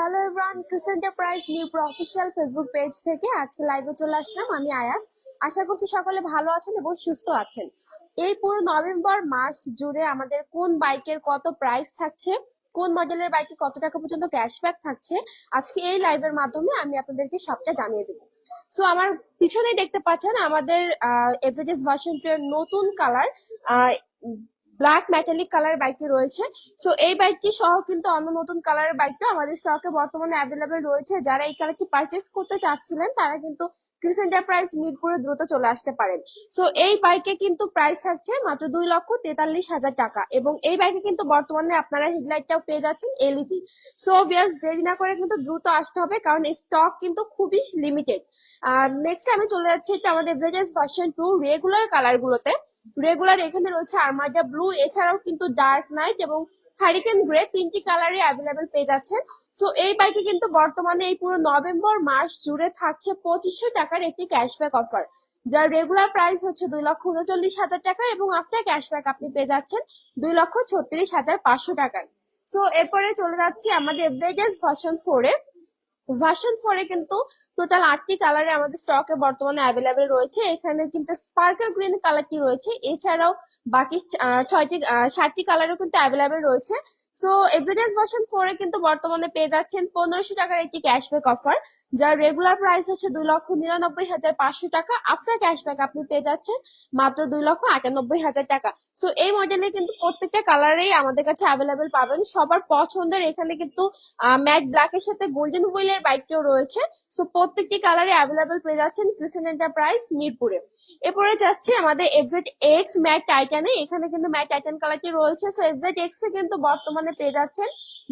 Hello everyone ক্রিসেন্টা প্রাইস new official Facebook page থেকে আজকে লাইভে চলে আসলাম আমি আয়াত। আশা করছি সকলে ভালো আছেন এবং সুস্থ আছেন। এই পুরো নভেম্বর মাস জুড়ে আমাদের কোন বাইকের কত প্রাইস থাকছে, কোন মডেলের বাইকে কত টাকা পর্যন্ত ক্যাশব্যাক থাকছে, আজকে এই লাইভের মাধ্যমে আমি আপনাদেরকে সবটা জানিয়ে দেবো। সো আমার পিছনেই দেখতে পাচ্ছেন আমাদের এফজেডিএস ভার্সন নতুন কালার ব্ল্যাক মেটালিক কালার বাইকটি রয়েছে। সো এই বাইকটি সহ কিন্তু অন্য নতুন কালারের বাইকটা আমাদের স্টকে বর্তমানে অ্যাভেলেবেল রয়েছে। যারা এই কালারটি পারচেস করতে চাচ্ছিলেন, তারা কিন্তু ক্রিস এন্টারপ্রাইজ মিরপুরে দ্রুত চলে আসতে পারেন। সো এই বাইকে কিন্তু প্রাইস থাকছে মাত্র দুই লক্ষ তেতাল্লিশ হাজার টাকা এবং এই বাইকে কিন্তু বর্তমানে আপনারা হেডলাইটটাও পেয়ে যাচ্ছেন এলইডি সো বিয়ার্স দেরি না করে কিন্তু দ্রুত আসতে হবে কারণ এই স্টক কিন্তু খুবই লিমিটেড আর নেক্সট আমি চলে যাচ্ছি একটু আমাদের এফজেডএস ভার্সন টু রেগুলার কালারগুলোতে রেগুলার এখানে রয়েছে আর্মাডা ব্লু এছাড়াও কিন্তু ডার্ক নাইট এবং হারিকেন গ্রে তিনটি কালারে অ্যাভেলেবেল পেয়ে যাচ্ছেন। সো এই বাইকে কিন্তু বর্তমানে এই পুরো নভেম্বর মাস জুড়ে থাকছে পঁচিশশো টাকার একটি ক্যাশব্যাক অফার যার রেগুলার প্রাইস হচ্ছে দুই লক্ষ উনচল্লিশ হাজার টাকা এবং আফটার ক্যাশব্যাক আপনি পেয়ে যাচ্ছেন দুই লক্ষ ছত্রিশ হাজার পাঁচশো টাকায়। সো এরপরে চলে যাচ্ছি আমাদের এফজেডএস ভার্সন ফোরে ভার্সন ফোরে কিন্তু টোটাল আটটি কালারে আমাদের স্টকে বর্তমানে অ্যাভেলেবেল রয়েছে। এখানে কিন্তু স্পার্কেল গ্রিন কালারটি রয়েছে। এছাড়াও বাকি ছয়টি সাতটি কালারও কিন্তু অ্যাভেলেবেল রয়েছে। সো এক্সিডিয়াস ভার্সন ফোরে কিন্তু বর্তমানে পেয়ে যাচ্ছেন পনেরোশো টাকার একটি ক্যাশব্যাক অফার যার রেগুলার প্রাইস হচ্ছে দুই লক্ষ নিরানব্বই হাজার পাঁচশো টাকা। আফটার ক্যাশব্যাক আপনি পেয়ে যাচ্ছেন মাত্র দুই লক্ষ আটানব্বই হাজার টাকা। সো এই মডেলে কিন্তু প্রত্যেকটা কালারেই আমাদের কাছে অ্যাভেলেবেল পাবেন। সবার পছন্দের এখানে কিন্তু ম্যাট ব্ল্যাকের সাথে গোল্ডেন হুইলের বাইকটিও রয়েছে। সো প্রত্যেকটি কালারে অ্যাভেলেবেল পেয়ে যাচ্ছেন ক্রিসেন এন্টারপ্রাইজ মিরপুরে। এরপরে যাচ্ছে আমাদের এফজেড এক্স ম্যাট টাইটানে এখানে কিন্তু ম্যাট টাইটান কালারটি রয়েছে। সো এফজেড এক্স এ কিন্তু বর্তমানে পেয়ে যাচ্ছেন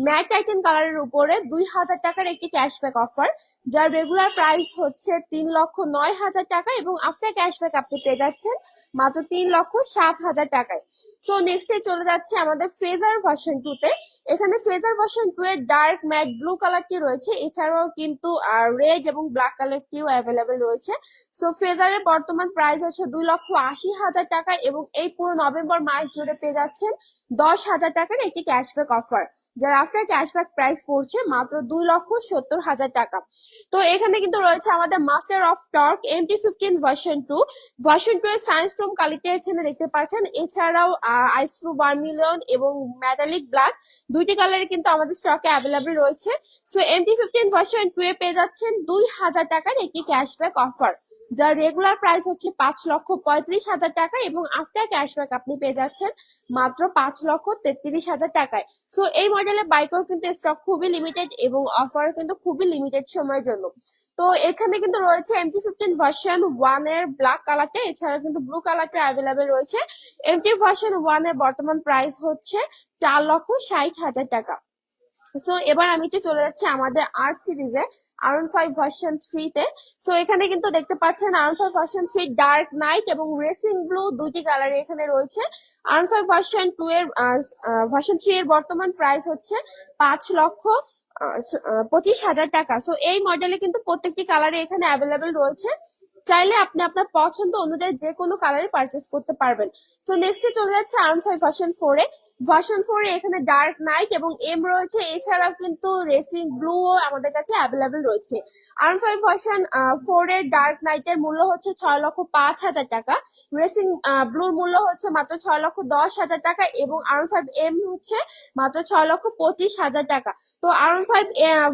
ম্যাট টাইটান কালারের উপরে দুই হাজার টাকার একটি ক্যাশব্যাক অফার, যার রেগুলার প্রাইস হচ্ছে তিন লক্ষ নয় হাজার টাকা এবং আফটার ক্যাশব্যাক আপনি পেয়ে যাচ্ছেন মাত্র তিন লক্ষ সাত হাজার টাকায়। সো নেক্সটে চলে যাচ্ছে আমাদের ফেজার ভার্সন টু তে। এখানে ফেজার ভার্সন টু এর ডার্ক ম্যাট ব্লু কালারটি রয়েছে? এছাড়াও কিন্তু রেড এবং ব্ল্যাক কালারটিও অ্যাভেলেবেল রয়েছে। সো ফেজারের বর্তমান প্রাইস হচ্ছে দুই লক্ষ আশি হাজার টাকা এবং এই পুরো নভেম্বর মাস জুড়ে পেয়ে যাচ্ছেন দশ হাজার টাকার একটি ক্যাশব্যাক অফার যার আফটার ক্যাশব্যাক প্রাইস পড়ছে মাত্র দুই লক্ষ সত্তর হাজার টাকা। তো এখানে কিন্তু রয়েছে আমাদের master of torque MT fifteen version two version two এর সায়েন্স ফ্রম কালিটি এখানে দেখতে পাচ্ছেন। এছাড়াও আইস ফ্রু বার্মিলিয়ন এবং মেটালিক ব্ল্যাক দুইটি কালারে কিন্তু আমাদের স্টকে অ্যাভেলেবল রয়েছে। So MT fifteen version two এ পেয়ে যাচ্ছেন দুই হাজার টাকার একটি ক্যাশব্যাক অফার যার রেগুলার প্রাইস হচ্ছে পাঁচ লক্ষ পঁয়ত্রিশ হাজার টাকা এবং আফটার ক্যাশব্যাক আপনি পেয়ে যাচ্ছেন মাত্র পাঁচ লক্ষ তেত্রিশ হাজার টাকায়। সো এই মডেলের বাইকও কিন্তু স্টক খুবই লিমিটেড এবং অফার কিন্তু খুবই লিমিটেড সময়ের জন্য। তো এখানে কিন্তু রয়েছে এম টি ফিফটিন ভার্সন ওয়ানের ব্ল্যাক কালারটা এছাড়া কিন্তু ব্লু কালারটা অ্যাভেলেবেল রয়েছে। এম টি ভার্সন ওয়ানের বর্তমান প্রাইস হচ্ছে চার লক্ষ ষাট হাজার টাকা। সো এবার আমি একটু চলে যাচ্ছি আমাদের আর সিরিজে আরন ফাইভ ভার্সন থ্রিতে সো এখানে কিন্তু দেখতে পাচ্ছেন R one five version three dark knight এবং রেসিং ব্লু দুইটি কালার এখানে রয়েছে। R one five version two এর ভার্সন থ্রি এর বর্তমান প্রাইস হচ্ছে পাঁচ লক্ষ পঁচিশ হাজার টাকা। সো এই মডেলে কিন্তু প্রত্যেকটি কালারে এখানে অ্যাভেলেবেল রয়েছে। চাইলে আপনি আপনার পছন্দ অনুযায়ী যে কোনো কালারে পারচেস করতে পারবেন। সো নেক্সটে চলে যাচ্ছে আরন ফাইভ ভার্সন ফোরে ভার্সন ফোরে এখানে ডার্ক নাইট এবং এম রয়েছে। এছাড়াও কিন্তু রেসিং ব্লু আমাদের কাছে অ্যাভেলেবেল রয়েছে। R one five version four এর ডার্ক নাইটের মূল্য হচ্ছে ছয় লক্ষ পাঁচ হাজার টাকা। রেসিং ব্লুর মূল্য হচ্ছে মাত্র ছয় লক্ষ দশ হাজার টাকা এবং আরন ফাইভ এম হচ্ছে মাত্র ছয় লক্ষ পঁচিশ হাজার টাকা। তো R one five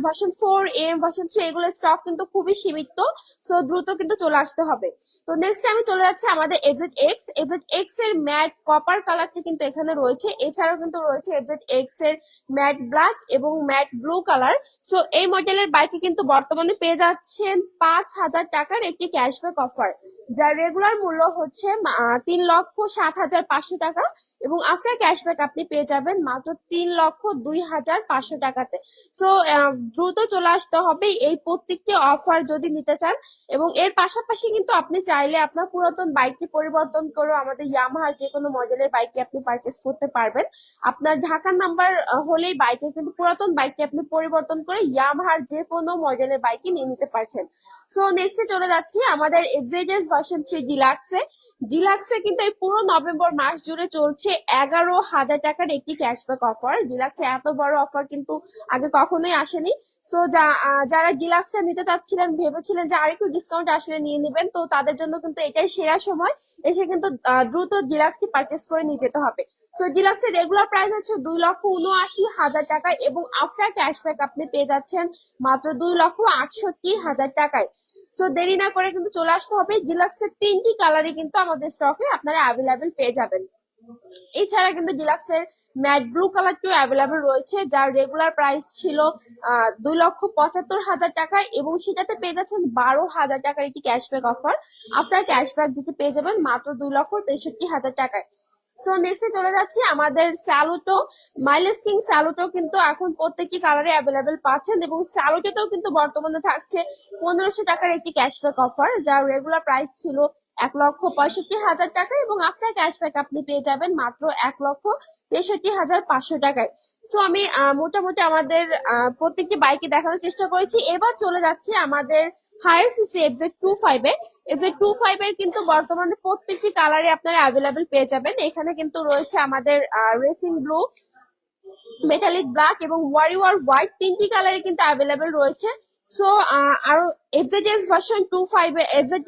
version four M version three এগুলো স্টক কিন্তু খুবই সীমিত। সো দ্রুত কিন্তু চলে আসতে হবে। তো নেক্সট আমি চলে যাচ্ছি আমাদের F Z X F Z এক্সের ম্যাট কপার কালারটি কিন্তু এখানে রয়েছে। এছাড়াও কিন্তু রয়েছে এজেড এক্সের ম্যাট ব্ল্যাক এবং ম্যাট ব্লু কালার সো এই মডেলের বাইকে কিন্তু বর্তমানে পেয়ে যাচ্ছেন পাঁচ হাজার টাকার একটি ক্যাশব্যাক অফার যার রেগুলার মূল্য হচ্ছে তিন লক্ষ সাত হাজার পাঁচশো টাকা এবং আফটার ক্যাশব্যাক আপনি পেয়ে যাবেন মাত্র তিন লক্ষ দুই হাজার পাঁচশো টাকাতে। সো দ্রুত চলে আসতে হবে এই প্রত্যেকটি অফার যদি নিতে চান এবং এর পাশাপাশি পাশাপাশি কিন্তু আপনি চাইলে আপনার পুরাতন বাইকটি পরিবর্তন করে আমাদের ইয়ামাহার যে কোনো মডেলের বাইকটি আপনি পারচেস করতে পারবেন। আপনার ঢাকার নাম্বার হলেই বাইকে কিন্তু পুরাতন বাইকটি আপনি পরিবর্তন করে ইয়ামাহার যে কোনো মডেলের বাইকই নিয়ে নিতে পারছেন। সো নেক্সটে চলে যাচ্ছি আমাদের এফজেডএস ভার্সন থ্রি ডিলাক্সে ডিলাক্সে কিন্তু এই পুরো নভেম্বর মাস জুড়ে চলছে এগারো হাজার টাকার একটি ক্যাশব্যাক অফার ডিলাক্সে এত বড় অফার কিন্তু আগে কখনোই আসেনি। সো যারা ডিলাক্সটা নিতে চাচ্ছিলেন, ভেবেছিলেন যে আরেকটু ডিসকাউন্ট আসলে নিয়ে নেবেন। তো তাদের জন্য কিন্তু এটাই সেরা সময়। এসে কিন্তু দ্রুত দ্রুত ডিলাক্সটি পারচেস করে নিয়ে যেতে হবে। সো ডিলাক্সের রেগুলার প্রাইস হচ্ছে দুই লক্ষ উনআশি হাজার টাকা এবং আফটার ক্যাশব্যাক আপনি পেয়ে যাচ্ছেন মাত্র দুই লক্ষ আটষট্টি হাজার টাকায়। সো দেরি না করে কিন্তু চলে আসতে হবে। ডিলাক্সের তিনটি কালারই কিন্তু আমাদের স্টকে আপনারা অ্যাভেলেবেল পেয়ে যাবেন। এছাড়া কিন্তু ডিলাক্সের ম্যাট ব্লু কালারটিও অ্যাভেলেবল রয়েছে, যার রেগুলার প্রাইস ছিল দুই লক্ষ পঁচাত্তর হাজার টাকা এবং সেটাতে পেয়ে যাচ্ছেন বারো হাজার টাকার একটি ক্যাশব্যাক অফার আফটার ক্যাশব্যাক যেটি পেয়ে যাবেন মাত্র দুই লক্ষ তেষট্টি হাজার টাকায়। সো নেক্সটে চলে যাচ্ছি আমাদের স্যালুটো মাইলেজ কিং স্যালুটো কিন্তু এখন প্রত্যেকটি কালারে অ্যাভেলেবেল পাচ্ছেন এবং স্যালুটোতেও কিন্তু বর্তমানে থাকছে পনেরোশো টাকার একটি ক্যাশব্যাক অফার যার রেগুলার প্রাইস ছিল এক লক্ষ পঁয়ষট্টি হাজার টাকা এবং আফটার ক্যাশব্যাক আপনি পেয়ে যাবেন মাত্র এক লক্ষ তেষট্টি হাজার পাঁচশো টাকায়। সো আমি মোটামুটি আমাদের প্রত্যেকটি বাইকে দেখানোর চেষ্টা করেছি। এবার চলে যাচ্ছি আমাদের higher CC FZ two five এ এফজেড টু ফাইভ এর কিন্তু বর্তমানে প্রত্যেকটি কালারে আপনারা অ্যাভেলেবেল পেয়ে যাবেন। এখানে কিন্তু রয়েছে আমাদের রেসিং ব্লু মেটালিক ব্ল্যাক এবং ওয়ারিওয়ার হোয়াইট তিনটি কালারে কিন্তু অ্যাভেলেবেল রয়েছে। সো আরও FZS version two five FZ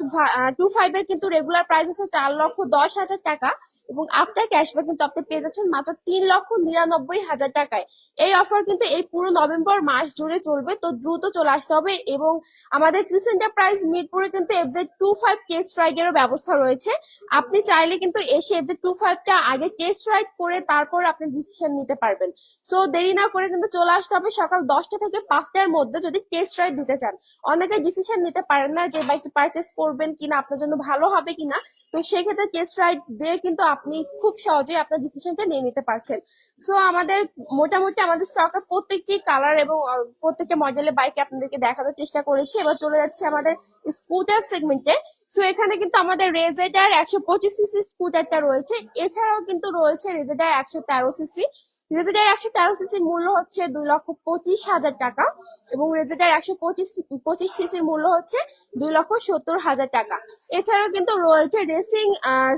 two five এর কিন্তু রেগুলার প্রাইস হচ্ছে চার লক্ষ দশ হাজার টাকা এবং আফটার ক্যাশব্যাক কিন্তু আপনি পেয়ে যাচ্ছেন মাত্র তিন লক্ষ নিরানব্বই হাজার টাকায়। এই অফার কিন্তু এই পুরো নভেম্বর মাস জুড়ে চলবে, তো দ্রুত চলে আসতে হবে এবং আমাদের ক্রিসেন্টার প্রাইস মিরপুরে কিন্তু এফজেড টু ফাইভ কেস রাইডেরও ব্যবস্থা রয়েছে। আপনি চাইলে কিন্তু এসে এফজেড টু ফাইভটা আগে কেস রাইড করে তারপর আপনি ডিসিশন নিতে পারবেন। সো দেরি না করে কিন্তু চলে আসতে হবে সকাল দশটা থেকে পাঁচটার মধ্যে যদি টেস্ট রাইড দিতে চান। অনেকে ডিসিশন নিতে পারেন না যে বাইকটি পারচেস করবেন কিনা? আপনার জন্য ভালো হবে কিনা? তো সেক্ষেত্রে টেস্ট রাইড দিয়ে কিন্তু আপনি খুব সহজে আপনার ডিসিশনটা নিয়ে নিতে পারছেন। সো আমাদের মোটামুটি আমাদের স্টকের প্রত্যেকটি কালার এবং প্রত্যেকটা মডেলের বাইক আপনাদেরকে দেখানোর চেষ্টা করেছি। এবার চলে যাচ্ছে আমাদের স্কুটার সেগমেন্টে সো এখানে কিন্তু আমাদের রেজেডার একশো পঁচিশ সিসি স্কুটারটা রয়েছে। এছাড়াও কিন্তু রয়েছে রেজেডার একশো তেরো সিসি রেজেডার একশো তেরো সিসির মূল্য হচ্ছে দুই লক্ষ পঁচিশ হাজার টাকা এবং রেজেডার একশো পঁচিশ পঁচিশ সিসির মূল্য হচ্ছে দুই লক্ষ সত্তর হাজার টাকা। এছাড়াও কিন্তু রয়েছে রেসিং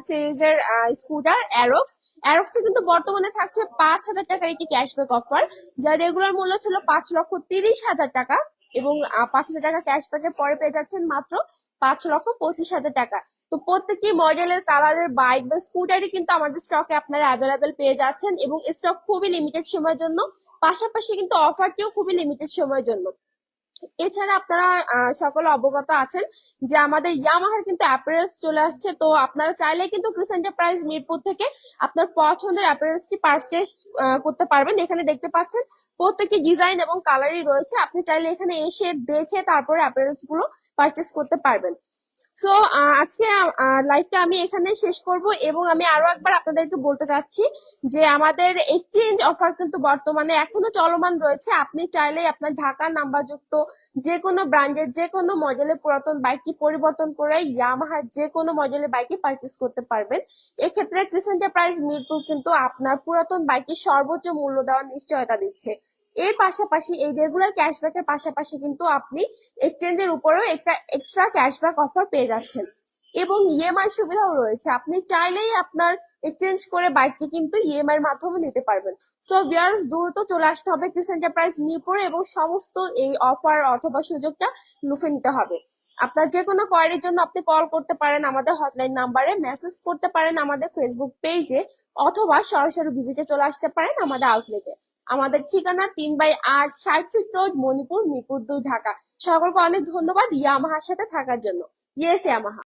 সিরিজের স্কুটার অ্যারক্স অ্যারক্সে কিন্তু বর্তমানে থাকছে পাঁচ হাজার টাকার একটি ক্যাশব্যাক অফার যার রেগুলার মূল্য ছিল পাঁচ লক্ষ তিরিশ হাজার টাকা এবং পাঁচ হাজার টাকা ক্যাশব্যাকের পরে পেয়ে যাচ্ছেন মাত্র পাঁচ লক্ষ পঁচিশ হাজার টাকা। তো প্রত্যেকটি মডেলের কালারের বাইক বা স্কুটারই কিন্তু আমাদের স্টকে আপনারা অ্যাভেলেবেল পেয়ে যাচ্ছেন এবং স্টক খুবই লিমিটেড সময়ের জন্য। পাশাপাশি কিন্তু অফারটিও খুবই লিমিটেড সময়ের জন্য। এছাড়া আপনারা সকলে অবগত আছেন যে আমাদের ইয়ামাহার কিন্তু অ্যাপারেলস চলে আসছে। তো আপনারা চাইলে কিন্তু ক্রিস এন্টারপ্রাইজ মিরপুর থেকে আপনার পছন্দের অ্যাপারেলসটি পারচেস করতে পারবেন। এখানে দেখতে পাচ্ছেন প্রত্যেকটি ডিজাইন এবং কালারই রয়েছে। আপনি চাইলে এখানে এসে দেখে তারপরে অ্যাপারেলসগুলো পারচেস করতে পারবেন। সো আজকে লাইভটা আমি এখানে শেষ করব এবং আমি আরও একবার আপনাদেরকে বলতে চাচ্ছি যে আমাদের এক্সচেঞ্জ অফার কিন্তু বর্তমানে এখনও চলমান রয়েছে। আপনি চাইলে আপনার ঢাকা নাম্বার যুক্ত যে কোনো ব্র্যান্ডের যে কোনো মডেলের পুরাতন বাইকটি পরিবর্তন করে ইয়ামাহার যে কোনো মডেলের বাইকই পারচেস করতে পারবেন। এক্ষেত্রে ক্রিসেন্টার প্রাইস মিরপুর কিন্তু আপনার পুরাতন বাইকটি সর্বোচ্চ মূল্য দেওয়ার নিশ্চয়তা দিচ্ছে। এর পাশাপাশি, এই রেগুলার ক্যাশব্যাকের পাশাপাশি কিন্তু আপনি এক্সচেঞ্জের উপরেও একটা এক্সট্রা ক্যাশব্যাক অফার পেয়ে যাচ্ছেন। এবং ইএমআই সুবিধাও রয়েছে। আপনি চাইলেই আপনার এক্সচেঞ্জ করে বাইককে কিন্তু ইএমআই এর মাধ্যমে নিতে পারবেন। সো ভিউয়ার্স দ্রুত চলে আসতে হবে ক্রিস এন্টারপ্রাইজ মিরপুরে এবং সমস্ত এই অফার অথবা সুযোগটা লুফে নিতে হবে। আপনার যে কোনো কোয়ারির জন্য আপনি কল করতে পারেন আমাদের হটলাইন নাম্বারে মেসেজ করতে পারেন আমাদের ফেসবুক পেজে অথবা সরাসরি ভিজিটে চলে আসতে পারেন আমাদের আউটলেটে আমাদের ঠিকানা তিন বাই আট ষাট ফিট রোড মণিপুর, মিরপুর দুই ঢাকা। সকলকে অনেক ধন্যবাদ, ইয়ামাহার সাথে থাকার জন্য। Yes Yamaha.